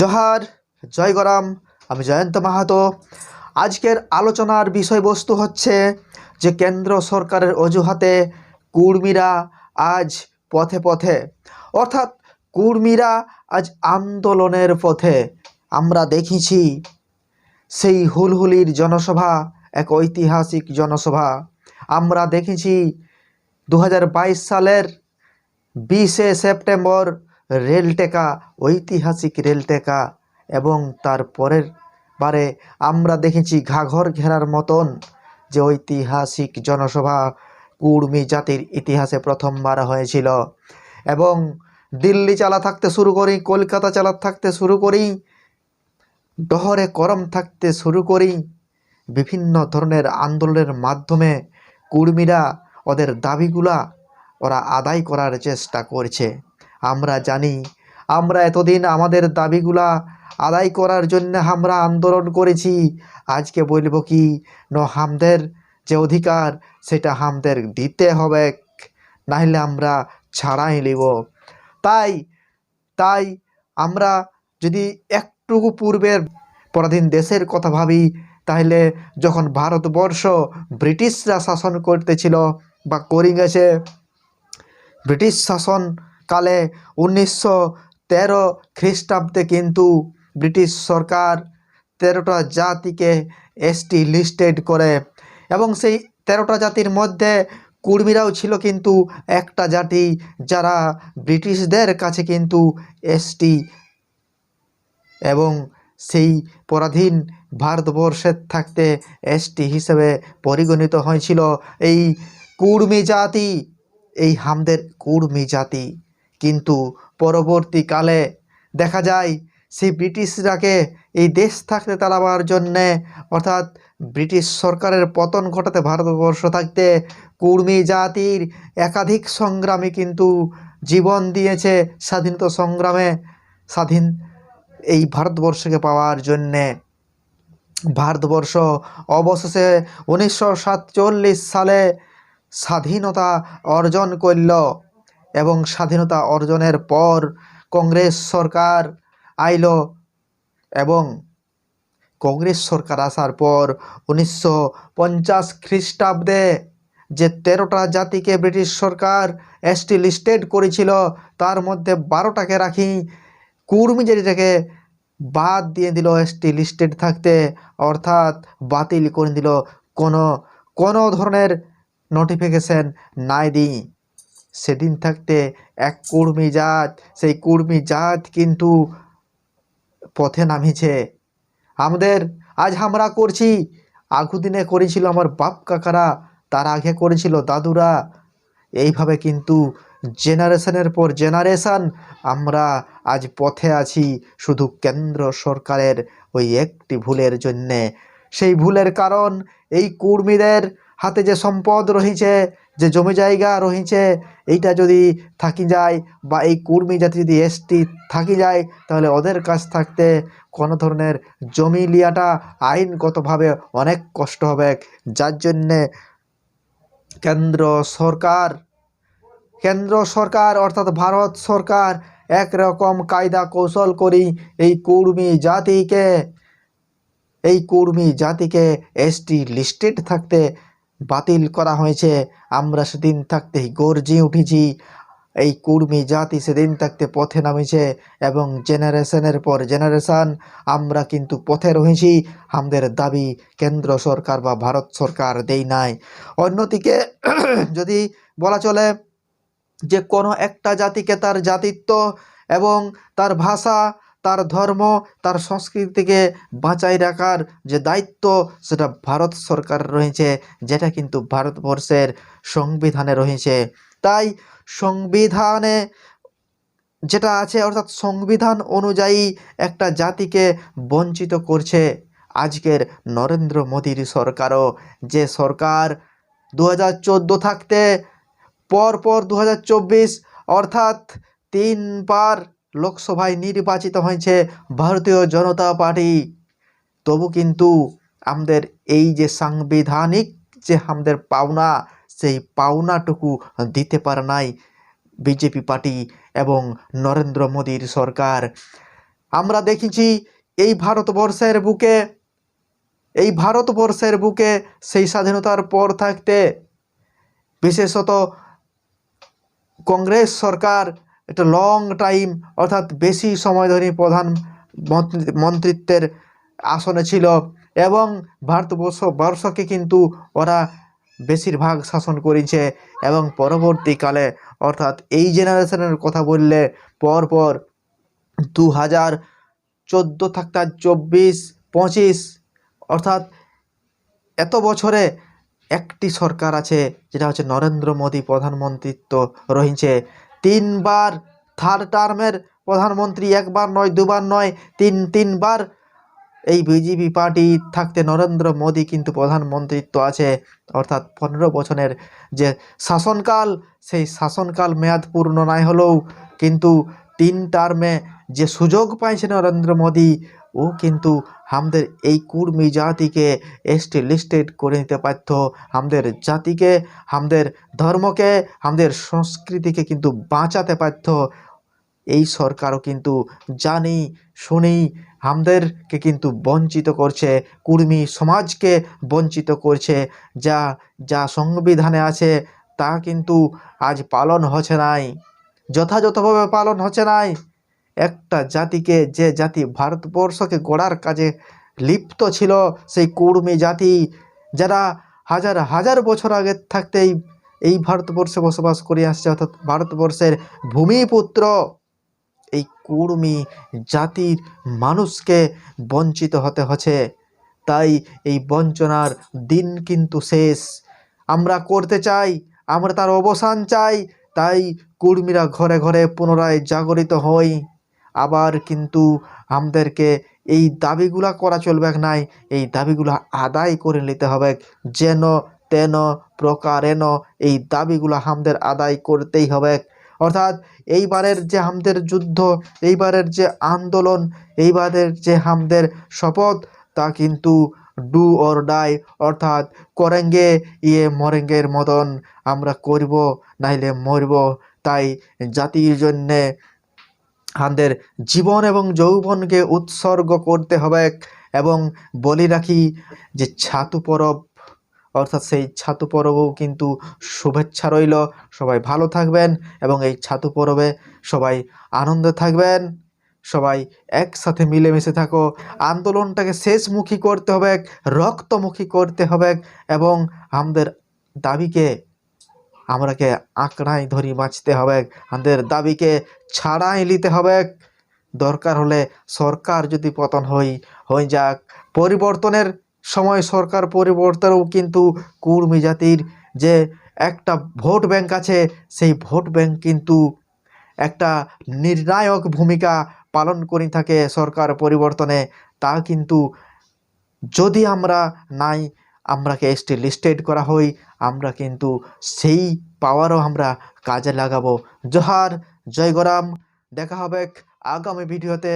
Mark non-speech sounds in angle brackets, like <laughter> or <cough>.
জহার, জয় গরাম, আমি জয়ন্ত মাহাতো। আজকের আলোচনার বিষয়বস্তু হচ্ছে যে কেন্দ্র সরকারের অজুহাতে কুর্মীরা আজ পথে পথে, অর্থাৎ কুর্মীরা আজ আন্দোলনের পথে। আমরা দেখেছি সেই হুলহুলির জনসভা, এক ঐতিহাসিক জনসভা। আমরা দেখেছি দু হাজার বাইশ সালের বিশে সেপ্টেম্বর রেলটেকা ঐতিহাসিক রেলটেকা এবং তার পরের বারে আমরা দেখেছি ঘাঘর ঘেরার মতন যে ঐতিহাসিক জনসভা কুর্মী জাতির ইতিহাসে প্রথমবার হয়েছিল। এবং দিল্লি চালা থাকতে শুরু করি, কলকাতা চালা থাকতে শুরু করি, ডহরে করম থাকতে শুরু করি, বিভিন্ন ধরনের আন্দোলনের মাধ্যমে কুর্মীরা ওদের দাবিগুলা ওরা আদায় করার চেষ্টা করছে। আমরা জানি, আমরা এতদিন আমাদের দাবিগুলা আদায় করার জন্য আমরা আন্দোলন করেছি। আজকে বলব কি, ন, হামদের যে অধিকার, সেটা হামদের দিতে হবে, নাহলে আমরা ছাড়াই নিব। তাই তাই আমরা যদি একটুকু পূর্বের পরাধীন দেশের কথা ভাবি, তাহলে যখন ভারতবর্ষ ব্রিটিশরা শাসন করতেছিল বা করে গেছে ব্রিটিশ শাসনকালে উনিশশো তেরো খ্রিস্টাব্দে কিন্তু ব্রিটিশ সরকার তেরোটা জাতিকে এসটি লিস্টেড করে এবং সেই তেরোটা জাতির মধ্যে কুর্মীরাও ছিল কিন্তু একটা জাতি যারা ব্রিটিশদের কাছে কিন্তু এসটি এবং সেই পরাধীন ভারতবর্ষের থাকতে এসটি হিসেবে পরিগণিত হয়েছিল। এই কুর্মী জাতি, এই হামদের কুর্মী জাতি। কিন্তু পরবর্তীকালে দেখা যায়, সেই ব্রিটিশরাকে এই দেশ থাকতে তাড়াবার জন্যে, অর্থাৎ ব্রিটিশ সরকারের পতন ঘটাতে ভারতবর্ষ থাকতে কুর্মী জাতির একাধিক সংগ্রামী কিন্তু জীবন দিয়েছে স্বাধীনতা সংগ্রামে, স্বাধীন এই ভারতবর্ষকে পাওয়ার জন্যে। ভারতবর্ষ অবশেষে উনিশশো সাতচল্লিশ সালে স্বাধীনতা অর্জন করল। এবং স্বাধীনতা অর্জনের পর কংগ্রেস সরকার আইল এবং কংগ্রেস সরকার আসার পর উনিশশো পঞ্চাশ খ্রিস্টাব্দে যে তেরোটা জাতিকে ব্রিটিশ সরকার এসটি লিস্টেড করেছিল, তার মধ্যে বারোটাকে রাখি কুর্মী জাতিটাকে বাদ দিয়ে দিল এসটি লিস্টেড থাকতে, অর্থাৎ বাতিল করে দিল কোনো কোনো ধরনের নোটিফিকেশন নাই দিই। সেদিন থাকতে এক কুর্মী জাত, সেই কুর্মী জাত কিন্তু পথে নামিছে। আমাদের আজ আমরা করছি। আগু দিনে করেছিল আমার বাপ কাকারা, তার আগে করেছিল দাদুরা। এইভাবে কিন্তু জেনারেশনের পর জেনারেশন আমরা আজ পথে আছি শুধু কেন্দ্র সরকারের ওই একটি ভুলের জন্যে। সেই ভুলের কারণ এই কুর্মীদের হাতে যে সম্পদ রহিছে, যে জমি জায়গা রহিছে এইটা যদি থাকি যায় বা এই কুর্মী জাতি যদি এসটি থাকি যায়, তাহলে ওদের কাছ থাকতে কোনো ধরনের জমি লিয়াটা আইনগতভাবে অনেক কষ্ট হবে। যার জন্যে কেন্দ্র সরকার কেন্দ্র সরকার অর্থাৎ ভারত সরকার একরকম কায়দা কৌশল করি এই কুর্মী জাতিকে, এই কুর্মী জাতিকে এসটি লিস্টেড থাকতে বাতিল করা হয়েছে। আমরা সেদিন থাকতেই গর্জি উঠেছি। এই কুর্মী জাতি সেদিন থাকতে পথে নামেছে এবং জেনারেশনের পর জেনারেশন আমরা কিন্তু পথে রয়েছি। আমাদের দাবি কেন্দ্র সরকার বা ভারত সরকার দেই নাই। অন্যদিকে <clears throat> যদি বলা চলে যে কোনো একটা জাতিকে তার জাতিত্ব এবং তার ভাষা তার ধর্ম, তার সংস্কৃতিকে বাঁচাই রাখার যে দায়িত্ব, সেটা ভারত সরকার রয়েছে, যেটা কিন্তু ভারতবর্ষের সংবিধানে রয়েছে। তাই সংবিধানে যেটা আছে, অর্থাৎ সংবিধান অনুযায়ী একটা জাতিকে বঞ্চিত করছে আজকের নরেন্দ্র মোদীর সরকারও। যে সরকার দু হাজার চোদ্দ থাকতে, পরপর দু হাজার চব্বিশ, অর্থাৎ তিনবার লোকসভায় নির্বাচিত হয়েছে ভারতীয় জনতা পার্টি। তবু কিন্তু আমাদের এই যে সাংবিধানিক যে আমাদের পাওনা, সেই পাওনাটুকু দিতে পারে নাই বিজেপি পার্টি এবং নরেন্দ্র মোদীর সরকার। আমরা দেখেছি এই ভারতবর্ষের বুকে, এই ভারতবর্ষের বুকে সেই স্বাধীনতার পর থাকতে বিশেষত কংগ্রেস সরকার একটা লং টাইম অর্থাৎ বেশি সময় ধরে প্রধান মন্ত্রী- মন্ত্রিত্বের আসনে ছিল এবং ভারতবর্ষ বর্ষকে কিন্তু ওরা বেশিরভাগ শাসন করেছে এবং পরবর্তীকালে, অর্থাৎ এই জেনারেশনের কথা বললে পরপর দু হাজার চোদ্দ থাকতে চব্বিশ, পঁচিশ, অর্থাৎ এত বছরে একটি সরকার আছে যেটা হচ্ছে নরেন্দ্র মোদী প্রধানমন্ত্রিত্ব রয়েছে তিনবার থার্ড টার্মের প্রধানমন্ত্রী, একবার নয়, দুবার নয়, তিন, তিনবার। এই বিজেপি পার্টি থাকতে নরেন্দ্র মোদী কিন্তু প্রধানমন্ত্রিত্ব আছে। অর্থাৎ পনেরো বছরের যে শাসনকাল, সেই শাসনকাল মেয়াদ পূর্ণ নাই হলেও কিন্তু তিন টার্মে যে সুযোগ পাইছে নরেন্দ্র মোদী ও কিন্তু আমাদের এই কুর্মী জাতিকে এসটি লিস্টেড করে নিতে পারত আমাদের জাতিকে আমাদের ধর্মকে আমাদের সংস্কৃতিকে কিন্তু বাঁচাতে পারত এই সরকারও কিন্তু জানি, শুনি আমাদেরকে কিন্তু বঞ্চিত করছে, কুর্মী সমাজকে বঞ্চিত করছে। যা যা সংবিধানে আছে তা কিন্তু আজ পালন হচ্ছে নাই, যথাযথভাবে পালন হচ্ছে নাই। একটা জাতিকে যে জাতি ভারতবর্ষকে গড়ার কাজে লিপ্ত ছিল, সেই কুর্মী জাতি যারা হাজার হাজার বছর আগে থাকতেই এই ভারতবর্ষে বসবাস করে আসছে, অর্থাৎ ভারতবর্ষের ভূমিপুত্র। এই কুর্মী জাতির মানুষকে বঞ্চিত হতে হচ্ছে। তাই এই বঞ্চনার দিন কিন্তু শেষ। আমরা করতে চাই, আমরা তার অবসান চাই। তাই কুর্মীরা ঘরে ঘরে পুনরায় জাগরিত হই। আবার কিন্তু আমাদেরকে এই দাবিগুলা করা চলবে নাই, এই দাবিগুলা আদায় করে নিতে হবে যেন তেন প্রকারেণ এই দাবিগুলা আমাদের আদায় করতেই হবে। অর্থাৎ এইবারের যে আমাদের যুদ্ধ, এইবারের যে আন্দোলন, এইবারের যে আমাদের শপথ, তা কিন্তু ডু অর ডাই অর্থাৎ করেঙ্গে ইয়ে মরেঙ্গের মতন আমরা করব, নাইলে মরব। তাই জাতির জন্যে আমাদের জীবন এবং যৌবনকে উৎসর্গ করতে হবে এবং বলি রাখি যে ছাতু পরব, অর্থাৎ সেই ছাতু পরবও কিন্তু শুভেচ্ছা রইল। সবাই ভালো থাকবেন এবং এই ছাতু পরবে সবাই আনন্দে থাকবেন। সবাই একসাথে মিলেমিশে থাকো। আন্দোলনটাকে শেষমুখী করতে হবে, রক্তমুখী করতে হবে এবং আমাদের দাবিকে আমরাকে আঁকড়াই ধরি বাঁচতে হবে। আমাদের দাবিকে ছাড়াই নিতে হবে। দরকার হলে সরকার যদি পতন হই, হয়ে যাক। পরিবর্তনের সময় সরকার পরিবর্তনও কিন্তু কুর্মী জাতির যে একটা ভোট ব্যাংক আছে, সেই ভোট ব্যাংক কিন্তু একটা নির্ণায়ক ভূমিকা পালন করে থাকে সরকার পরিবর্তনে। তা কিন্তু যদি আমরা নাই আমরাকে এসটি লিস্টেড করা হই, আমরা কিন্তু সেই পাওয়ারও আমরা কাজে লাগাবো। জোহার, জয় গরাম, দেখা হবে আগামী ভিডিওতে